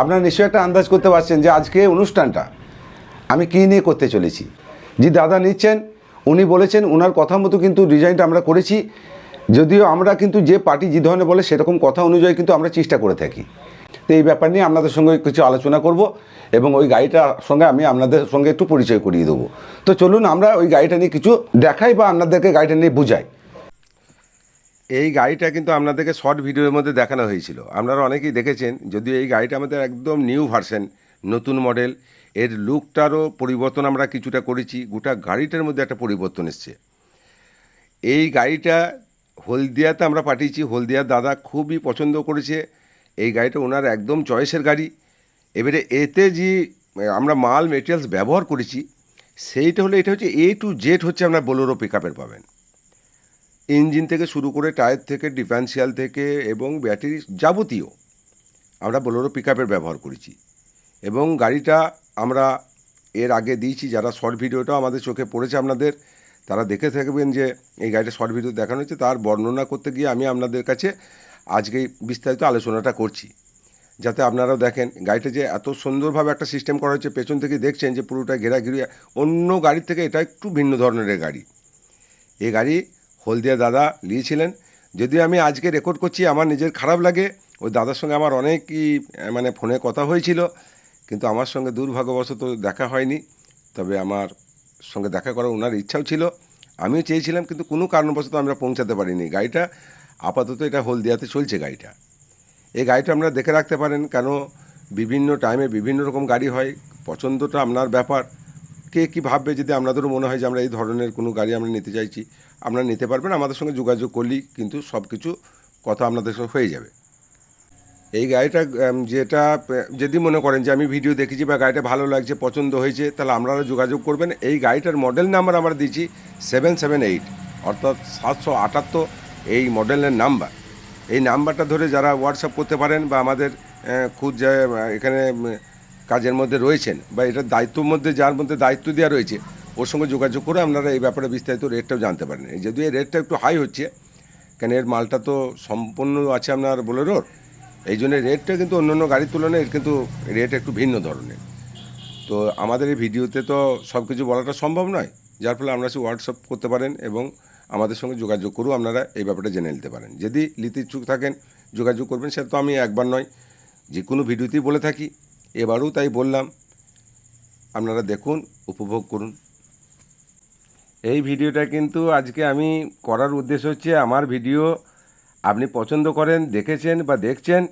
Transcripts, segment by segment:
আপনারা নিশ্চয়ই একটা আন্দাজ করতে পারছেন যে আজকে অনুষ্ঠানটা আমি কী নিয়ে করতে চলেছি। যে দাদা নিচ্ছেন, উনি বলেছেন ওনার কথা মতো কিন্তু ডিজাইনটা আমরা করেছি। যদিও আমরা কিন্তু যে পার্টি যে ধরনের বলে সেরকম কথা অনুযায়ী কিন্তু আমরা চেষ্টা করে থাকি। তো এই ব্যাপার নিয়ে আপনাদের সঙ্গে কিছু আলোচনা করব এবং ওই গাড়িটার সঙ্গে আমি আপনাদের সঙ্গে একটু পরিচয় করিয়ে দেবো। তো চলুন আমরা ওই গাড়িটা নিয়ে কিছু দেখাই বা আপনাদেরকে গাড়িটা নিয়ে বুঝাই। এই গাড়িটা কিন্তু আপনাদেরকে শর্ট ভিডিওর মধ্যে দেখানো হয়েছিল। আপনারা অনেকেই দেখেছেন, যদিও এই গাড়িটা আমাদের একদম নিউ ভার্সন নতুন মডেল এর লুকটারও পরিবর্তন আমরা কিছুটা করেছি, গোটা গাড়িটার মধ্যে একটা পরিবর্তন এসছে। এই গাড়িটা হলদিয়াতে আমরা পাঠিয়েছি, হলদিয়ার দাদা খুবই পছন্দ করেছে। এই গাড়িটা ওনার একদম চয়েসের গাড়ি। এবারে এতে যে আমরা মাল মেটেরিয়ালস ব্যবহার করেছি, সেইটা হলো, এটা হচ্ছে এ টু জেড হচ্ছে আপনার বোলোরো পিক আপের পাবেন। ইঞ্জিন থেকে শুরু করে টায়ার থেকে ডিফারেন্সিয়াল থেকে এবং ব্যাটারি যাবতীয় আমরা বোলোরো পিক ব্যবহার করেছি। এবং গাড়িটা আমরা এর আগে দিয়েছি, যারা শর্ট ভিডিওটাও আমাদের চোখে পড়েছে আপনাদের, তারা দেখে থাকবেন যে এই গাড়িটা শর্ট ভিডিও দেখানো হচ্ছে তার বর্ণনা করতে গিয়ে আমি আপনাদের কাছে আজকে বিস্তারিত আলোচনাটা করছি। যাতে আপনারাও দেখেন, গাড়িটা যে এত সুন্দরভাবে একটা সিস্টেম করা হয়েছে, পেছন থেকে দেখছেন যে পুরোটা ঘেরা ঘিরে অন্য গাড়ির থেকে এটা একটু ভিন্ন ধরনের গাড়ি। এই গাড়ি হলদিয়া দাদা নিয়েছিলেন যদিও আমি আজকে রেকর্ড করছি, আমার নিজের খারাপ লাগে। ওই দাদার সঙ্গে আমার অনেকই মানে ফোনে কথা হয়েছিল। কিন্তু আমার সঙ্গে দুর্ভাগ্যবশত দেখা হয়নি। তবে আমার সঙ্গে দেখা করার ওনার ইচ্ছাও ছিল। আমিও চেয়েছিলাম, কিন্তু কোনো কারণবশত আমরা পৌঁছাতে পারিনি। গাড়িটা আপাতত এটা হলদিয়াতে চলছে গাড়িটা। এই গাড়িটা আপনারা দেখে রাখতে পারেন কেন বিভিন্ন টাইমে বিভিন্ন রকম গাড়ি হয়। পছন্দটা আপনার ব্যাপার। কে কী ভাববে যদি আপনাদেরও মনে হয় যে আমরা এই ধরনের কোনো গাড়ি আমরা নিতে চাইছি আপনারা নিতে পারবেন, আমাদের সঙ্গে যোগাযোগ করলেই কিন্তু সব কিছু কথা আপনাদের সঙ্গে হয়ে যাবে। এই গাড়িটা যেটা, যদি মনে করেন যে আমি ভিডিও দেখেছি বা গাড়িটা ভালো লাগছে, পছন্দ হয়েছে, তাহলে আপনারা যোগাযোগ করবেন। এই গাড়িটার মডেল নাম্বার আমরা দিচ্ছি সেভেন সেভেন এইট, অর্থাৎ সাতশো আটাত্তর এই মডেলের নাম্বার। এই নাম্বারটা ধরে যারা হোয়াটসঅ্যাপ করতে পারেন বা আমাদের খুদ এখানে কাজের মধ্যে রয়েছেন বা এটার দায়িত্বর মধ্যে যার মধ্যে দায়িত্ব দেওয়া রয়েছে, ওর সঙ্গে যোগাযোগ করে আপনারা এই ব্যাপারে বিস্তারিত রেটটাও জানতে পারেন। যদিও এই রেটটা একটু হাই হচ্ছে, কেন এর মালটা তো সম্পূর্ণ আছে আপনার বোলেরোর এই জন্য রেটটা কিন্তু অন্য অন্য গাড়ির তুলনায় এর কিন্তু রেট একটু ভিন্ন ধরনের। তো আমাদের এই ভিডিওতে তো সব কিছু বলাটা সম্ভব নয়, যার ফলে আপনারা সে হোয়াটসঅ্যাপ করতে পারেন এবং আমাদের সঙ্গে যোগাযোগ করেও আপনারা এই ব্যাপারটা জেনে নিতে পারেন। যদি নিতে ইচ্ছুক থাকেন, যোগাযোগ করবেন, সেটা তো আমি একবার নয়, যে কোনো ভিডিওতেই বলে থাকি। এবারেও তাই বললাম, আপনারা দেখুন, উপভোগ করুন। এই ভিডিওটা কিন্তু আজকে আমি করার উদ্দেশ্য হচ্ছে আমার ভিডিও আপনি পছন্দ করেন, দেখেছেন বা দেখছেন।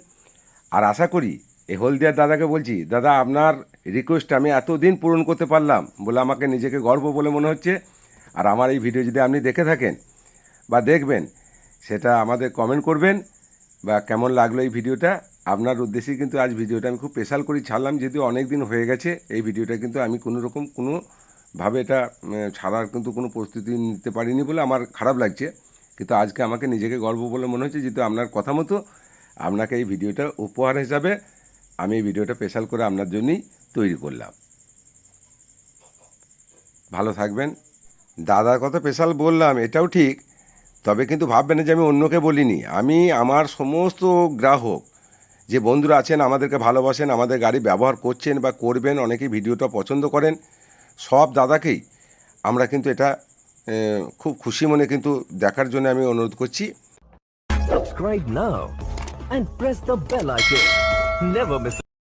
আর আশা করি এই হলদিয়ার দাদাকে বলছি, দাদা, আপনার রিকোয়েস্ট আমি এতদিন পূরণ করতে পারলাম বলে আমাকে নিজেকে গর্ব বলে মনে হচ্ছে। আর আমার এই ভিডিও যদি আপনি দেখে থাকেন বা দেখবেন, সেটা আমাদের কমেন্ট করবেন বা কেমন লাগল এই ভিডিওটা আপনার উদ্দেশ্যে কিন্তু আজ ভিডিওটা আমি খুব স্পেশাল করে ছাড়লাম, যদিও অনেক দিন হয়ে গেছে। এই ভিডিওটা কিন্তু আমি কোনো রকম, কোনো ভাবে এটা ছাড়ার কিন্তু কোনো প্রস্তুতি নিতে পারিনি বলে আমার খারাপ লাগছে। কিন্তু আজকে আমাকে নিজেকে গর্ব বলে মনে হচ্ছে, যেহেতু আপনার কথা মতো আপনাকে এই ভিডিওটা উপহার হিসাবে আমি এই ভিডিওটা স্পেশাল করে আপনার জন্যই তৈরি করলাম। ভালো থাকবেন। দাদার কথা স্পেশাল বললাম, এটাও ঠিক। তবে কিন্তু ভাববেন যে আমি অন্যকে বলিনি। আমি, আমার সমস্ত গ্রাহক যে বন্ধুরা আছেন, আমাদেরকে ভালোবাসেন, আমাদের গাড়ি ব্যবহার করছেন বা করবেন, অনেকেই ভিডিওটা পছন্দ করেন। সব দাদাকেই আমরা কিন্তু এটা খুব খুশি মনে কিন্তু দেখার জন্য আমি অনুরোধ করছি। সাবস্ক্রাইব নাও